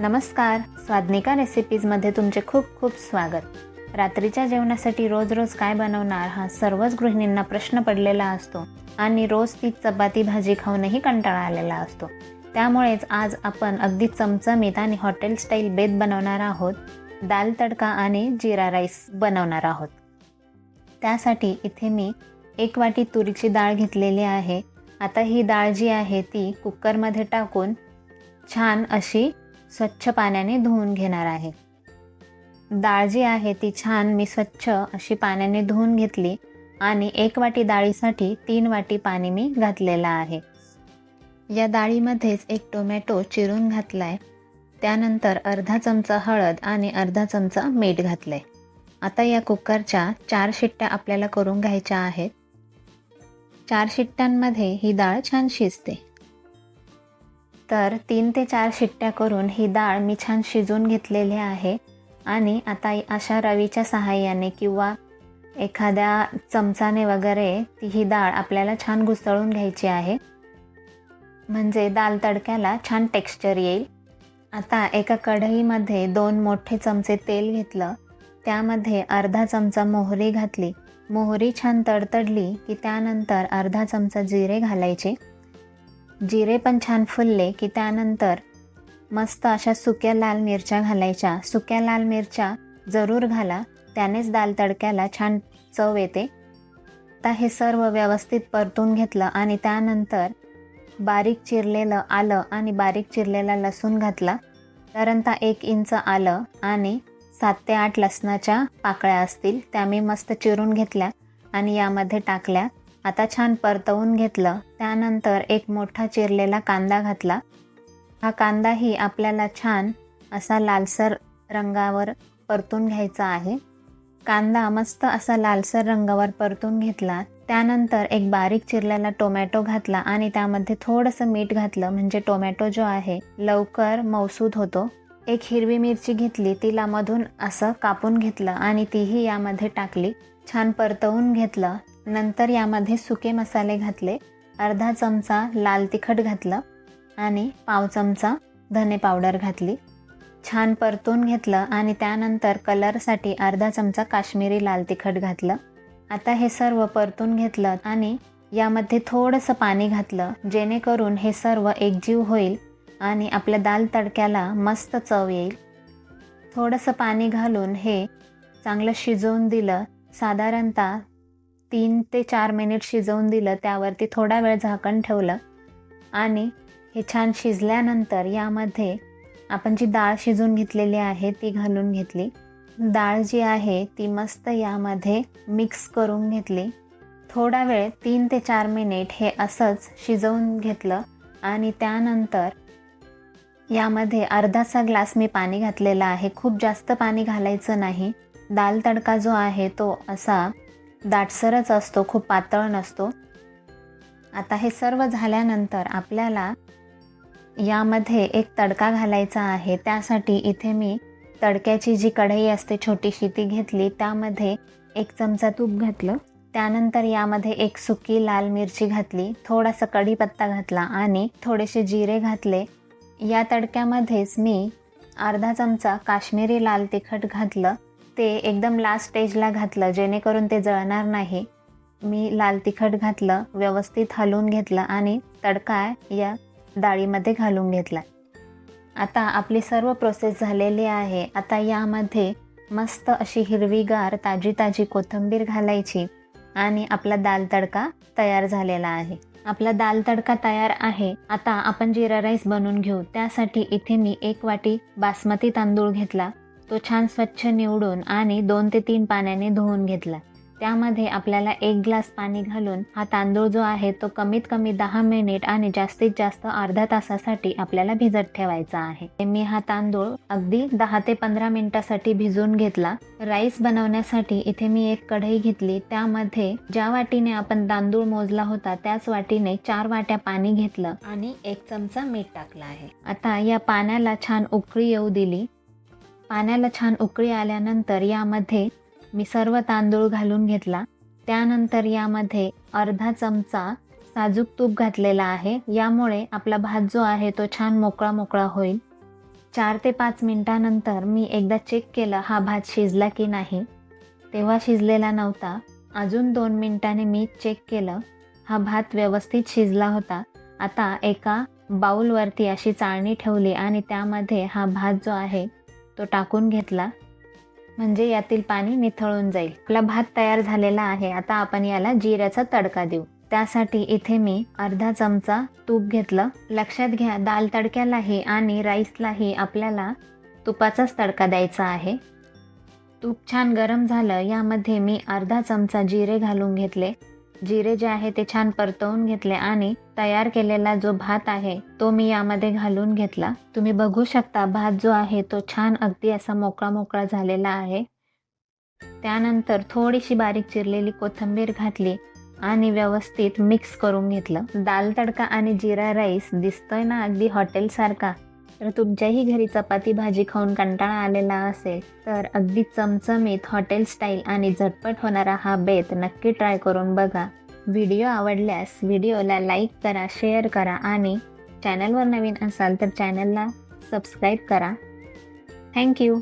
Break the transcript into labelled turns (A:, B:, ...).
A: नमस्कार. स्वादनिका रेसिपीजमध्ये तुमचे खूप खूप स्वागत. रात्रीच्या जेवणासाठी रोज रोज काय बनवणार हा सर्वच गृहिणींना प्रश्न पडलेला असतो आणि रोज ती चपाती भाजी खाऊनही कंटाळा आलेला असतो. त्यामुळेच आज आपण अगदी चमचमीत आणि हॉटेल स्टाईल बेत बनवणार आहोत. दाल तडका आणि जिरा राईस बनवणार आहोत. त्यासाठी इथे मी एक वाटी तुरीची डाळ घेतलेली आहे. आता ही डाळ जी आहे ती कुकरमध्ये टाकून छान अशी स्वच्छ पाण्याने धुवून घेणार आहे. डाळ जी आहे ती छान मी स्वच्छ अशी पाण्याने धुवून घेतली आणि एक वाटी डाळीसाठी तीन वाटी पाणी मी घातलेलं आहे. या डाळीमध्येच एक टोमॅटो चिरून घातलाय. त्यानंतर अर्धा चमचा हळद आणि अर्धा चमचा मीठ घातलंय. आता या कुकरच्या चार शिट्ट्या आपल्याला करून घ्यायच्या आहेत. चार शिट्ट्यांमध्ये ही डाळ छान शिजते. तर तीन ते चार शिट्ट्या करून ही डाळ मी छान शिजवून घेतलेली आहे. आणि आता अशा रवीच्या सहाय्याने किंवा एखाद्या चमचाने वगैरे ती ही डाळ आपल्याला छान घुसळून घ्यायची आहे. म्हणजे दाल तडक्याला छान टेक्स्चर येईल. आता एका कढईमध्ये दोन मोठे चमचे तेल घेतलं. त्यामध्ये अर्धा चमचा मोहरी घातली. मोहरी छान तडतडली की त्यानंतर अर्धा चमचा जिरे घालायचे. जिरे पण छान फुलले की त्यानंतर मस्त अशा सुक्या लाल मिरच्या घालायच्या. सुक्या लाल मिरच्या जरूर घाला. त्यानेच दाल तडक्याला छान चव येते. आता हे सर्व व्यवस्थित परतून घेतलं आणि त्यानंतर बारीक चिरलेलं आलं आणि बारीक चिरलेला लसूण घातला. साधारणतः एक इंच आलं आणि सात ते आठ लसणाच्या पाकळ्या असतील त्या मी मस्त चिरून घेतल्या आणि यामध्ये टाकल्या. आता छान परतवून घेतलं. त्यानंतर एक मोठा चिरलेला कांदा घातला. हा कांदाही आपल्याला छान असा लालसर रंगावर परतून घ्यायचा आहे. कांदा मस्त असा लालसर रंगावर परतून घेतला. त्यानंतर एक बारीक चिरलेला टोमॅटो घातला आणि त्यामध्ये थोडंसं मीठ घातलं. म्हणजे टोमॅटो जो आहे लवकर मौसूद होतो. एक हिरवी मिरची घेतली तिला मधून असं कापून घेतलं आणि तीही यामध्ये टाकली. छान परतवून घेतलं. नंतर यामध्ये सुके मसाले घातले अर्धा चमचा लाल तिखट घातलं आणि पाव चमचा धने पावडर घातली. छान परतून घेतलं आणि त्यानंतर कलरसाठी अर्धा चमचा काश्मीरी लाल तिखट घातलं. आता हे सर्व परतून घेतलं आणि यामध्ये थोडंसं पाणी घातलं जेणेकरून हे सर्व एकजीव होईल आणि आपल्या दाल तडक्याला मस्त चव येईल. थोडंसं पाणी घालून हे चांगलं शिजवून दिलं. साधारणतः तीन ते चार मिनिट शिजवून दिलं त्यावरती थोडा वेळ झाकण ठेवलं आणि हे छान शिजल्यानंतर यामध्ये आपण जी डाळ शिजवून घेतलेली आहे ती घालून घेतली. डाळ जी आहे ती मस्त यामध्ये मिक्स करून घेतली. थोडा वेळ तीन ते चार मिनिट हे असंच शिजवून घेतलं आणि त्यानंतर यामध्ये अर्धासा ग्लास मी पाणी घातलेला आहे. खूप जास्त पाणी घालायचं नाही. दाल तडका जो आहे तो असा दाटसरच असतो खूप पातळ नसतो. आता हे सर्व झाल्यानंतर आपल्याला यामध्ये एक तडका घालायचा आहे. त्यासाठी इथे मी तडक्याची जी कढई असते छोटीशी ती घेतली. त्यामध्ये एक चमचा तूप घातलं. त्यानंतर यामध्ये एक सुकी लाल मिरची घातली. थोडासा कढीपत्ता घातला आणि थोडेसे जिरे घातले. या तडक्यामध्येच मी अर्धा चमचा काश्मीरी लाल तिखट घातलं. ते एकदम लास्ट स्टेजला घातलं जेणेकरून ते जळणार नाही. मी लाल तिखट घातलं व्यवस्थित हलवून घेतलं आणि तडका या डाळीमध्ये घालून घेतला. आता आपली सर्व प्रोसेस झालेली आहे. आता यामध्ये मस्त अशी हिरवीगार ताजी ताजी कोथिंबीर घालायची आणि आपला दाल तडका तयार झालेला आहे. आपला दाल तडका तयार आहे. आता आपण जिरा राईस बनवून घेऊ. त्यासाठी इथे मी एक वाटी बासमती तांदूळ घेतला. तो छान स्वच्छ निवडून आणि दोन ते तीन पाण्याने धुवून घेतला. त्यामध्ये आपल्याला एक ग्लास पाणी घालून हा तांदूळ जो आहे तो कमीत कमी दहा मिनिट आणि जास्तीत जास्त अर्ध्या तासासाठी आपल्याला भिजत ठेवायचा आहे. मी हा तांदूळ अगदी दहा ते पंधरा मिनिटासाठी भिजवून घेतला. राईस बनवण्यासाठी इथे मी एक कढई घेतली. त्यामध्ये ज्या वाटीने आपण तांदूळ मोजला होता त्याच वाटीने चार वाट्या पाणी घेतलं आणि एक चमचा मीठ टाकला आहे. आता या पाण्याला छान उकळी येऊ दिली. पाण्याला छान उकळी आल्यानंतर यामध्ये मी सर्व तांदूळ घालून घेतला. त्यानंतर यामध्ये अर्धा चमचा साजूक तूप घातलेला आहे. यामुळे आपला भात जो आहे तो छान मोकळा मोकळा होईल. चार ते पाच मिनटानंतर मी एकदा चेक केलं हा भात शिजला की नाही. तेव्हा शिजलेला नव्हता. अजून दोन मिनटाने मी चेक केलं. हा भात व्यवस्थित शिजला होता. आता एका बाऊलवरती अशी चाळणी ठेवली आणि त्यामध्ये हा भात जो आहे तो टाकून घेतला. म्हणजे यातील पाणी निथळून जाईल. आपला भात तयार झालेला आहे. आता आपण याला जिऱ्याचा तडका देऊ. त्यासाठी इथे मी अर्धा चमचा तूप घेतलं. लक्षात घ्या दाल तडक्यालाही आणि राईसलाही आपल्याला तुपाचाच तडका द्यायचा आहे. तूप छान गरम झालं. यामध्ये मी अर्धा चमचा जिरे घालून घेतले. जिरे जे आहे ते छान परतवून घेतले आणि तयार केलेला जो भात आहे तो मी यामध्ये घालून घेतला. तुम्ही बघू शकता भात जो आहे तो छान अगदी असा मोकळा मोकळा झालेला आहे. त्यानंतर थोडीशी बारीक चिरलेली कोथिंबीर घातली आणि व्यवस्थित मिक्स करून घेतलं. दाल तडका आणि जिरा राईस दिसतोय ना अगदी हॉटेलसारखा तर तुमच्याही घरी चपाती भाजी खाऊन कंटाळा आलेला असेल तर अगदी चमचमीत हॉटेल स्टाईल आणि झटपट होणारा हा बेत नक्की ट्राय करून बघा. व्हिडिओ आवडल्यास व्हिडिओला लाईक करा शेअर करा आणि चॅनलवर नवीन असाल तर चॅनलला सबस्क्राईब करा. थँक्यू